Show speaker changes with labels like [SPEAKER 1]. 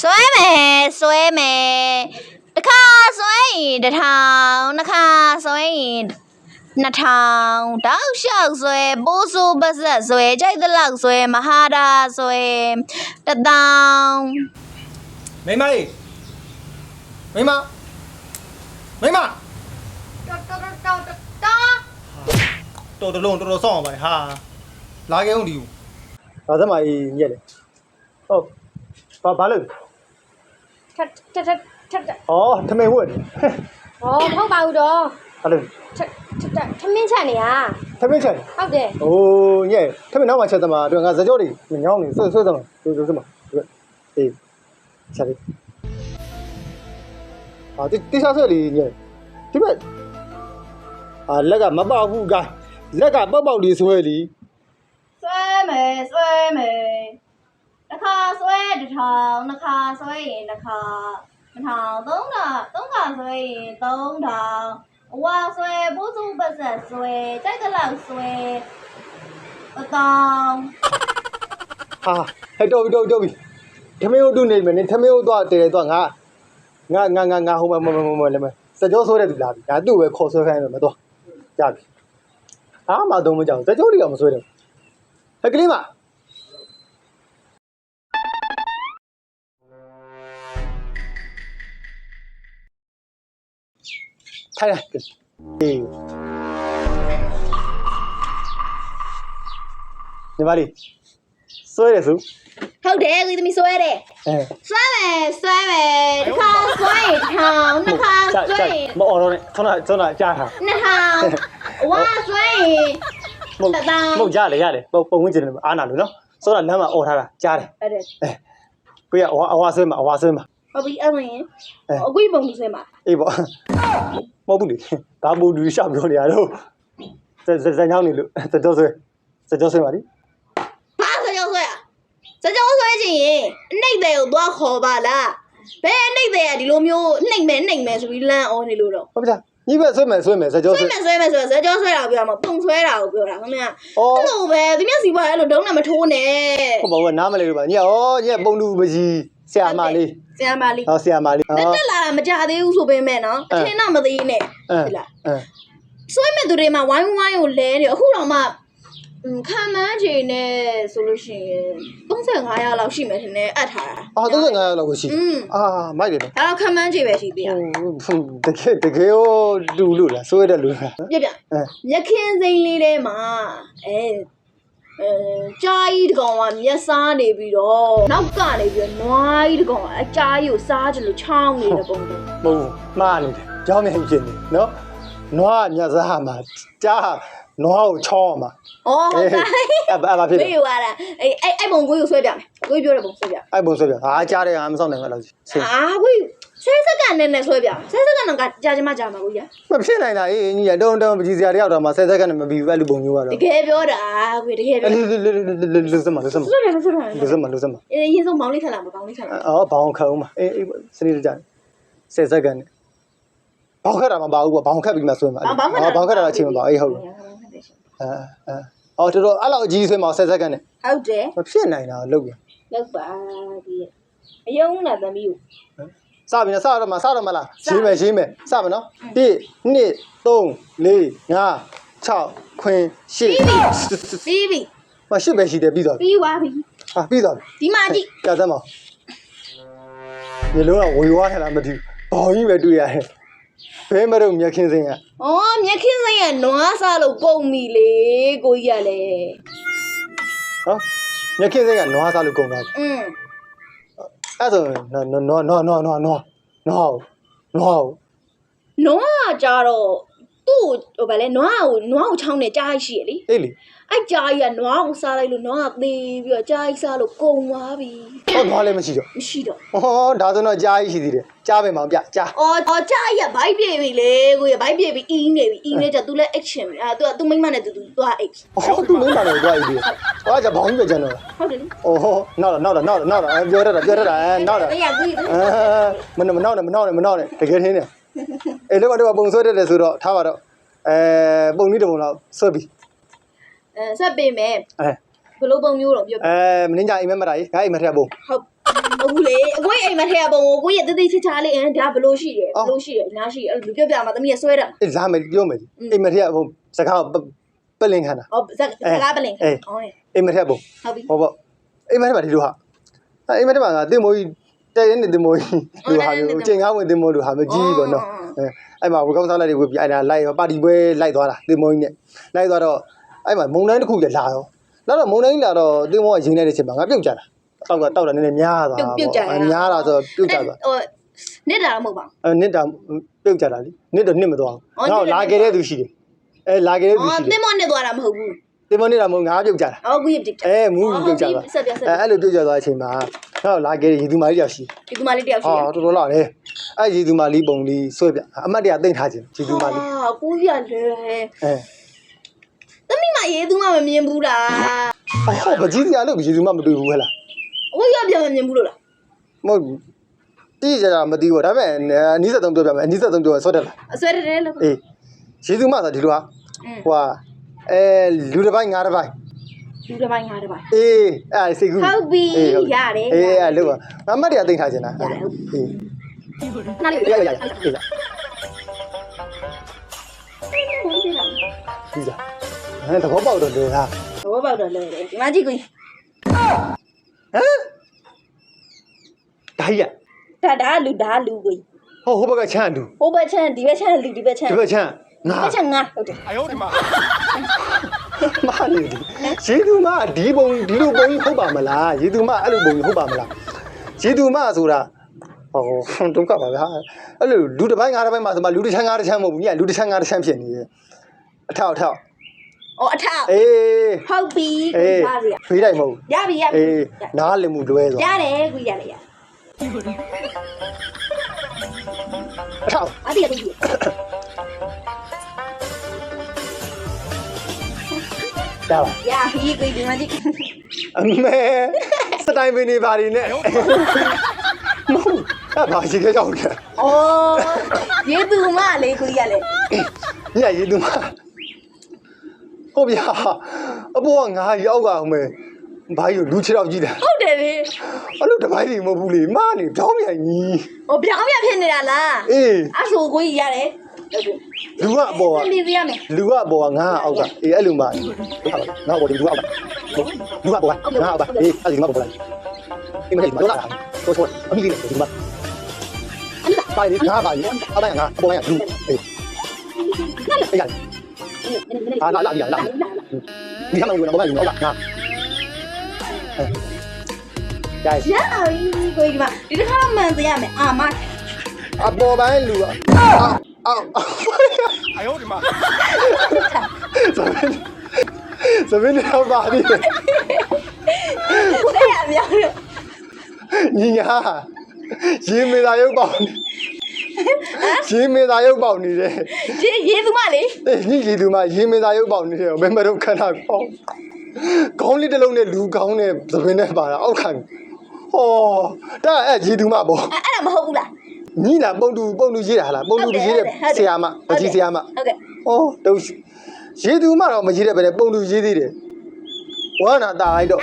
[SPEAKER 1] ဆွဲမယ်ဆွဲမယ်တစ်ခါဆွဲရင်တစ်ထောင်တစ်ခါဆွဲရင်နှစ်ထောင်တောက်လျှောက်ဆွဲပိုးစိုးပါဆက်ဆွဲကြိုက်တဲ့လောက်ဆွဲမဟာတာဆွဲတစ်တောင်
[SPEAKER 2] မိမကြီးမိမမိမ
[SPEAKER 1] တော်တော်တော်တော်တော်
[SPEAKER 2] တော်တော်လုံးတော်တော်ဆောင်းအောင်ပါလေဟာလာခဲ့အောင်ဒီကို
[SPEAKER 3] ဒါသမားကြီးညက်လေဟုတ် ဘာဘာလို့
[SPEAKER 4] ထက်ထက်ထက်ထက်
[SPEAKER 3] ဩထမင်းဝတ်တယ်
[SPEAKER 4] ဟောဟုတ်ပါဘူးတော့
[SPEAKER 3] ဘာလို့
[SPEAKER 4] ထက်ထက်ထမင်းချက်နေရ
[SPEAKER 3] ထမင်းချက်
[SPEAKER 4] ဟုတ်တယ်
[SPEAKER 3] โอ้ညက်ထမင်းနောက်မှချက်သမားတို့ငါစကြောတွေညောင်းနေဆွဆွသမားဆွဆွသမားအေးချက်လေးအာတိတိစားဆွလေးညက်ဒီမဲ့အာလက်ကမပေါက်ဘူးကလက်ကပေါက်ပေါက်လေးဆွဲလီ
[SPEAKER 1] ဆွဲမယ်ဆွဲမယ် တစ်ခါဆွဲတစ်ထောင်တစ်ခါဆွဲရင်တစ်ခါတစ်ထောင်သုံးတာသုံးခါဆွဲရင်သုံးထောင်အဝါဆွဲပိုးစိုးပါဆက်ဆွဲကြိုက်တဲ့လောက်ဆွဲတစ်တောင်
[SPEAKER 3] ဟာဟဲ့တော်ပြီတော်ပြီတော်ပြီထမင်းတို့နေမယ်နင်ထမင်းတို့သွားတဲသွားငါငါငါငါငါဟိုမမမမလည်းမစကြောဆွဲတဲ့သူလာပြီဒါသူ့ပဲခေါ်ဆွဲခိုင်းတော့မသွားကြပြီအားမတော့မကြောက်စကြောတွေကမဆွဲတယ်ဟဲ့ကလေးမ ထိုင်လိုက်အေးညီမလေးဆွဲတယ်စု
[SPEAKER 1] ဟုတ်တယ်ကိုသမီးဆွဲတယ်
[SPEAKER 3] အဲ
[SPEAKER 1] ဆွဲမယ်ဆွဲမယ်တစ်ခါဆွဲရင်တစ်ထောင်နှစ်ခါဆွဲရင်
[SPEAKER 3] မအော်တော့နဲ့ဆွမ်းတာဆွမ်းတာကြားတာ
[SPEAKER 1] နှစ်ထောင်အဝါဆွဲရင်
[SPEAKER 3] မဟုတ်
[SPEAKER 1] တသောင်း
[SPEAKER 3] မဟုတ်ရတယ်ရတယ်ပုံပုံဝင်ကျင်တယ်အားနာလို့နော်ဆွမ်းတာလမ်းမှာအော်ထားတာကြားတယ်
[SPEAKER 1] အဲ့ဒါ
[SPEAKER 3] အဲကိုရအဝါအဝါဆွဲမှာအဝါဆွဲမှာ
[SPEAKER 1] ဟုတ်ပြီအဲ့ဝင်
[SPEAKER 3] အဲ
[SPEAKER 1] အကွေးပုံကြီးဆွဲမှာ
[SPEAKER 3] အေးပေါ့မဟုတ်ဘူးလေဘာဘူးလူရှောက်ပြောနေရတော့ဇဇဇညောင်းနေလို့ဇကြောဆွဲဇကြောဆွဲပါလိ
[SPEAKER 1] ဘာစကြောဆွဲอ่ะစကြောဆွဲချင်ရင်အနှိမ့်တဲ့ကိုသွားခေါ်ပါလားဘယ်အနှိမ့်တဲ့ကဒီလိုမျိုးနှိမ့်မယ်နှိမ့်မယ်ဆိုပြီးလမ်းအော်နေလို့တော့
[SPEAKER 3] ဟုတ်ပြီလားညီပဲဆွဲမယ်ဆွဲမယ်ဇကြော
[SPEAKER 1] ဆွဲ
[SPEAKER 3] ဆွဲ
[SPEAKER 1] မယ်ဆွဲမယ်ဆိုတော့စကြောဆွဲတာကိုပြောမှာပုံဆွဲတာကိုပြောတာခင်ဗျာ
[SPEAKER 3] အော်
[SPEAKER 1] အဲ့လိုပဲသူမျက်စီပါအဲ့လိုဒုံးနဲ့မထိုးနဲ့
[SPEAKER 3] ဟုတ်ပါဘူးနားမလဲလို့ပါညီဩညီပုံလူပကြီး ဆရာမလေး
[SPEAKER 1] ဆရာမလေး
[SPEAKER 3] ဟောဆရာမလေး
[SPEAKER 1] တက်တက်လာတာမကြသေးဘူးဆိုပေမဲ့နော်အထင်တော့မသေးနဲ့ဟုတ်လားဆွဲမဲ့သူတွေမှာဝိုင်းဝိုင်းကိုလဲတယ်အခုတော့မှခံမန်းချိန်နဲ့ဆိုလို့ရှိရင်35ရောက်လောက်ရှိမယ်ထင်တယ်အပ်ထားတာ
[SPEAKER 3] အော်35ရောက်လောက်ကိုရှိအာမိုက်တယ်
[SPEAKER 1] ဒါတော့ခံမန်းချိန်ပဲရှိသေးတာ
[SPEAKER 3] တကယ်တကယ်ရောလူလို့လားဆိုရတဲ့လူလား
[SPEAKER 1] ပြပြမြခင်စိမ့်လေးထဲမှာအဲ အဲကြားကြီးတကောင်ကမျက်စားနေပြီးတော့နောက်ကနေပြီးတော့နွားကြီးတကောင်ကအကြားကြီးကိုစားကြလို့ချောင်းနေတဲ့ပုံစံ
[SPEAKER 3] မဟုတ်ဘူးမှားနေတယ်ကြောင်းမြန်ဖြစ်နေနော်နွားညစားမှာကြား နွားကိုချောင်းမှာ။
[SPEAKER 1] အော်ဟုတ်ကဲ့
[SPEAKER 3] အဲ့ဘာဘာဖြစ်။လဲ
[SPEAKER 1] မေးရတာ။အေးအဲ့အဲ့ပုံကိုကိုဆွဲပြမယ်။ကိုပြောတဲ့ပုံဆွဲပြမယ်
[SPEAKER 3] အဲ့ပုံဆွဲပြဟာကြားတယ်ဟာမဆောင်နိုင်ဘူးအဲ့လိုဆင်း။
[SPEAKER 1] အာကိုဆဲစက္ကန့်နဲ့နဲ့ဆွဲပြမယ်။ဆဲစက္ကန့်တော့ကကြာချင်မှကြာမှာကိုကြီး
[SPEAKER 3] မဖြစ်နိုင်တာအေးညီရတုံးတုံးပကြီးစရာတယောက်တော့မှ10စက္ကန့်နဲ့မပြီးဘူးအဲ့လိုပုံမျိုးကတော့။
[SPEAKER 1] တကယ်ပြောတာကိုတကယ်
[SPEAKER 3] အဲ့
[SPEAKER 1] ပြော
[SPEAKER 3] လိုလူစမလူစမ။
[SPEAKER 1] ဆွဲပြမယ်ဆွဲပြမယ်
[SPEAKER 3] လူစမလူစမ။
[SPEAKER 1] အေးရင်ဆုံးမောင်းလေးခက်လာမှာမောင်းလေးခက်လာမှာ
[SPEAKER 3] အော်ဘောင်းခအောင်မှာအေးအေးစနေကြ10စက္ကန့်နဲ့ဘောင်းခက်တာမပါဘူးပေါ့ဘောင်းခက်ပြီးမှဆွဲမှာ။
[SPEAKER 1] ဘောင်းခက်တာ
[SPEAKER 3] ဘောင်းခက်တာအချိန်မပါအေးဟုတ် အဲအဲအော်တော်တော်အဲ့လောက်အကြီးဆွဲမှာ10စက္ကန့်နဲ့
[SPEAKER 1] ဟုတ်တယ်
[SPEAKER 3] မဖြစ်နိုင်တာလုပ်ပြန်။
[SPEAKER 1] လောက်ပါဒီ။အယုံနဲ့သမီးကို
[SPEAKER 3] စပြီနော်စတော့မစတော့မလားရှင်းမယ်ရှင်းမယ်စမယ်နော်1 2 3 4 5 6ခွင်8
[SPEAKER 1] ပြီးပြီ
[SPEAKER 3] မရှိပဲရှိတယ်ပြီးသွားပြီ
[SPEAKER 1] ပြီးသွားပြီ
[SPEAKER 3] ဟာပြီးသွားပြီ။
[SPEAKER 1] ဒီမှာကြည့်
[SPEAKER 3] ကြာစမ်းပါမျိုးလုံးကဝေဝါးထလာမသိဘူးဘောင်ကြီးပဲတွေ့ရတယ် ဘဲမတော့မြက်ခင်းစင်းက။
[SPEAKER 1] အော်မြက်ခင်းစိမ့်ရဲ့နွားစားလို့ကုန်ပြီလေကိုကြီးကလည်း
[SPEAKER 3] နော်မြက်ခင်းစင်းကနွားစားလို့ကုန်သွားပြီ။
[SPEAKER 1] อืม
[SPEAKER 3] အဲ့ဆိုနော်နော်နော်နော်နော်နော်နော်နော်
[SPEAKER 1] နွားကကြတော့ သူ့ကိုဟိုဗာလဲနွားကိုနွားကိုချောင်းနေကြားရှိရလေ
[SPEAKER 3] အေးလေ
[SPEAKER 1] အဲ့ကြားကြီးကနွားကိုစားလိုက်လို့နွားကသေးပြီးတော့ကြားကြီးစားလို့ကုံသွားပြီ
[SPEAKER 3] ဟောနွားလည်းမရှိတော့
[SPEAKER 1] မရှိတော့
[SPEAKER 3] ဟောဒါဆိုတော့ကြားကြီးရှိသေးတယ်ကြားပဲမောင်ပြကြား
[SPEAKER 1] အော်အော်ကြားကြီးကဘိုက်ပြေပြီလေကိုရဘိုက်ပြေပြီအင်းနေပြီအင်းနေကြသူလည်း action ပဲအဲသူကသူမိမနဲ့တူတူသွား X
[SPEAKER 3] ဟောသူမင်းပါလေကြားကြီးတယ်ဟောကြဘောင်ကြီးပဲကျန်တော့
[SPEAKER 1] ဟုတ်တယ်လေ
[SPEAKER 3] အော်ဟောနောက်တော့နောက်တော့နောက်တော့နောက်တော့ပြောရတာပြောရတာနောက်တော့
[SPEAKER 1] တရားကြီး
[SPEAKER 3] အာမနမနောက်နဲ့မနောက်နဲ့မနောက်နဲ့တကယ်ထင်းတယ် အေးလောကတော့ပုံဆွဲတတ်တယ်ဆိုတော့ထားပါတော့အဲပုံနည်းတစ်ပုံလောက်ဆွဲပြီ
[SPEAKER 1] အဲဆက်ပေးမယ်
[SPEAKER 3] အဲ
[SPEAKER 1] ဘယ်လိုပုံမျိုးတော့ပြောပြ
[SPEAKER 3] အဲမင်းကြအိမ်မက်မတာကြီးငါအိမ်မက်ထက်ပုံ
[SPEAKER 1] ဟုတ်ဟုတ်ဘူးလေအကိုကြီးအိမ်မထဲကပုံကိုကိုကြီးရဲ့တိတိချာချာလေးအင်းဒါဘလို့ရှိတယ်ဘလို့ရှိတယ်ညာရှိတယ်အဲ့လိုပြောပြမှာသမီးကဆွဲတာ
[SPEAKER 3] အေးလာမယ်ပြောမယ်ဒီအိမ်မထက်ဟိုစကားပပလင်ခန္ဓာ
[SPEAKER 1] ဟောစကားပလင်
[SPEAKER 3] အေး
[SPEAKER 1] ဟုတ်ရဲ့
[SPEAKER 3] အိမ်မထက်ပုံ
[SPEAKER 1] ဟုတ်ပြီ
[SPEAKER 3] ဟောပေါ့အိမ်မထက်ပါဒီလိုဟာအဲ့အိမ်မထက်ပါငါတင်မိုးကြီး တဲ့ရင်တင်မိုးကြီးလူဟာမျိုးချိန်ကားဝင်တင်မိုးလူဟာမျိုးကြီးပေါ့နော်အဲအဲ့မှာဝကောင်းစားလိုက်တွေဝပြအဲ့ဒါလိုက်ပါတီပွဲလိုက်သွားတာတင်မိုးကြီးနဲ့လိုက်သွားတော့အဲ့မှာမုံတိုင်းတစ်ခုလည်းလာတော့နောက်တော့မုံတိုင်းလာတော့တင်မိုးကရင်းနေတဲ့ချိန်မှာငါပြုတ်ကြတာတောက်ကတောက်တာနည်းနည်းများသွားများလာဆိုပြုတ်ကြသွား
[SPEAKER 1] ဟိုနစ်တာတော့မဟုတ်ပါဘူး
[SPEAKER 3] အဲနစ်တာပြုတ်ကြတာလीနစ်တော့နစ်မသွား
[SPEAKER 1] အော်
[SPEAKER 3] ဘူး
[SPEAKER 1] နစ်
[SPEAKER 3] ငါ
[SPEAKER 1] တော့
[SPEAKER 3] လာခဲ့တဲ့သူရှိတယ်အဲလာခဲ့တဲ့သူ
[SPEAKER 1] အော်
[SPEAKER 3] ရှိတ
[SPEAKER 1] သ
[SPEAKER 3] ယ်
[SPEAKER 1] င်္ဘောနဲ့သွားတာမဟုတ်ဘူး
[SPEAKER 3] တင်မနေတာမဟုတ်ငါပြုတ်ကြတာ
[SPEAKER 1] အော်ကိုကြီးပြစ်တာ
[SPEAKER 3] အဲမူးပြုတ်ကြသွား
[SPEAKER 1] ဆက်ပြဆက်
[SPEAKER 3] အဲအဲ့လိုပြုတ်ကြသွားတဲ့အချိန်မှာ တော့လာခဲ့တဲ့ရေသူမာလေးတယောက်ရှိ
[SPEAKER 1] ဒီကမလေးတယောက်ရှိ
[SPEAKER 3] ဟာ
[SPEAKER 1] တယ်
[SPEAKER 3] တော်တော်လာတယ်အဲရေသူမာလေးပုံလေးဆွဲပြအမတ်တရတိတ်ထားခြင်းရေသူမာလေး
[SPEAKER 1] အာကိုကြီးရတယ်
[SPEAKER 3] အဲ
[SPEAKER 1] သမီးမရေးသူမမမြင်ဘူးလား
[SPEAKER 3] ဟောပကြီးစရာလို့ရေသူမမတွေ့ဘူးဟဲ့လား
[SPEAKER 1] အကိုကြီးကပြန်မမြင်ဘူးလို့လား
[SPEAKER 3] မဟုတ်ဘူးတိကျကြတာမသိဘူးဒါပေမဲ့အနည်းဆက်သုံးပြောပြမယ်အနည်းဆက်သုံးပြောဆွဲတယ်လား
[SPEAKER 1] အစွဲတယ်လို့
[SPEAKER 3] အေးရေသူမဆိုဒီလိုဟာ
[SPEAKER 1] อืม
[SPEAKER 3] ဟိုဟာအဲလူတစ်ပိုင်းငါးတစ်ပိုင်း
[SPEAKER 1] လူတစ်ပိုင်းငါတစ်ပိုင်း
[SPEAKER 3] အေးအဲ့စိတ်ကူး
[SPEAKER 1] ဟုတ်ပြီ
[SPEAKER 3] အေးဟုတ်
[SPEAKER 1] ရတယ်
[SPEAKER 3] အေးအဲ့လို့ပါအမတ်တရားသိမ်းထားခြင်းလား
[SPEAKER 1] ရတယ်ဟုတ်
[SPEAKER 3] အေး
[SPEAKER 1] နားလေး
[SPEAKER 3] ရရရ
[SPEAKER 1] ရ
[SPEAKER 3] ရအေးလားဒီစားအဲ့တော့ပေါက်တော့လေဟာ
[SPEAKER 1] ဘောပေါက်တော့လဲတယ်ဒီမှာကြည့်ကိုကြီး
[SPEAKER 3] ဟမ်ဒါကြီးရ
[SPEAKER 1] ဒါဒါလူဒါလူကိုကြီး
[SPEAKER 3] ဟိုဟိုဘက်ကချမ်းတူ
[SPEAKER 1] ဟိုဘက်ချမ်းဒီဘက်ချမ်းလူဒီဘက်ချမ်း
[SPEAKER 3] ဒီဘက်ချမ်းငါ
[SPEAKER 1] ဘက်ချမ်းငါဟုတ်တယ်
[SPEAKER 3] မ နေဒီရေသူမဒီပုံဒီလိုပုံကြီးဟုတ်ပါမလားရေသူမအဲ့လိုပုံကြီးဟုတ်ပါမလားရေသူမဆိုတာဟောဒုက္ခပါဗျာအဲ့လိုလူတစ်ပိုင်းငါးတစ်ပိုင်းမှာဆိုမှလူတစ်ချမ်းငါးတစ်ချမ်းမဟုတ်ဘူးညလူတစ်ချမ်းငါးတစ်ချမ်းဖြစ်နေတယ်အထောက်အထောက်
[SPEAKER 1] အော်အထောက်
[SPEAKER 3] အေး
[SPEAKER 1] ဟုတ်ပြီကို
[SPEAKER 3] အေး
[SPEAKER 1] ကြီးပါစီ
[SPEAKER 3] ဖေးတိုင်းမဟုတ်
[SPEAKER 1] ရပြီရပြီ
[SPEAKER 3] အေးနားလည်မှုလွဲသွား
[SPEAKER 1] ရတယ်ကိုကြီးရတယ်ရ
[SPEAKER 3] အထောက်
[SPEAKER 1] အဲ့ဒီကိုကြီး
[SPEAKER 3] ဒါပါ
[SPEAKER 1] ရဟီးကိုကြီးဒီမှာကြည့်
[SPEAKER 3] အမေစတိုင်ပင်နေပါနေနဲ့မဟုတ်အဲ့ဘာရှိခဲ့ကြောက်လဲ
[SPEAKER 1] အော်ရေသူမလေးကိုကြီးရလေ
[SPEAKER 3] ညရေသူမဟုတ်ဗျာအပေါ်ကငါရောက်ကောင်မယ်ဘာကြီးလူချေတော့ကြည့်တာ
[SPEAKER 1] ဟုတ်တယ်လေ
[SPEAKER 3] အဲ့လိုတပိုင်းကြီးမဟုတ်ဘူးလေမနေပြောင်းပြန်ကြီး
[SPEAKER 1] ဟိုပြောင်းပြဖြစ်နေတာလား
[SPEAKER 3] အေး
[SPEAKER 1] အဲ့ဆိုကိုကြီးရတယ်ဟုတ်တယ်
[SPEAKER 3] လူကအပေါ်က
[SPEAKER 1] စနေပြရမယ်
[SPEAKER 3] လူကအပေါ်ကငါအောက်ကအေးအဲ့လိုမှငါအပေါ်ဒီလူအောက်ကလူကအပေါ်ကငါအောက်ကအေးအဲ့ဒီမှာပေါ်လာဒီမှာဒီမှာတော့လာတော့ဆိုအမိလေးဒီမှာပါရီငါပါရီအပိုင်းငါအပေါ်ကလူအေးအေးရအာလာလာလာလာဒီကမှဝင်တော့ဘာလို့လဲငါကြိုက်
[SPEAKER 1] ရပြီကိုကြီးဒီမှာဒီတစ်ခါမှန်စေရမယ်အာမ
[SPEAKER 3] အပေါ်ပိုင်းလူอ่ะ အောက်哎呦我的妈怎么怎么你要把你
[SPEAKER 1] ဆက်ရမြောက်တယ်
[SPEAKER 3] 你呀ရေမေသာရုပ်ပေါက်ရေမေသာရုပ်ပေါက်နေတယ်
[SPEAKER 1] ဒီရေသူမလေး
[SPEAKER 3] အေးညီကြီးသူမရေမေသာရုပ်ပေါက်နေတယ်ဘယ်မှာတော့ခဏကောင်းခေါင်းလေးတစ်လုံးနဲ့လူခေါင်းနဲ့သပင်းနဲ့ပါတာအောက်ခံဟောဒါအဲ့ရေသူမပေါ့
[SPEAKER 1] အဲ့အဲ့ဒါမဟုတ်ဘူးလား
[SPEAKER 3] ညီလားပုံတူပုံတူရေးတာလားပုံတူရေးတဲ့ဆရာမအကြီးဆရာမ
[SPEAKER 1] ဟုတ်ကဲ့။
[SPEAKER 3] အော်တော့ရေသူမှတော့မရေးတဲ့ပဲလေပုံသူရေးသေးတယ်။ဝါနာတာလိုက်တော့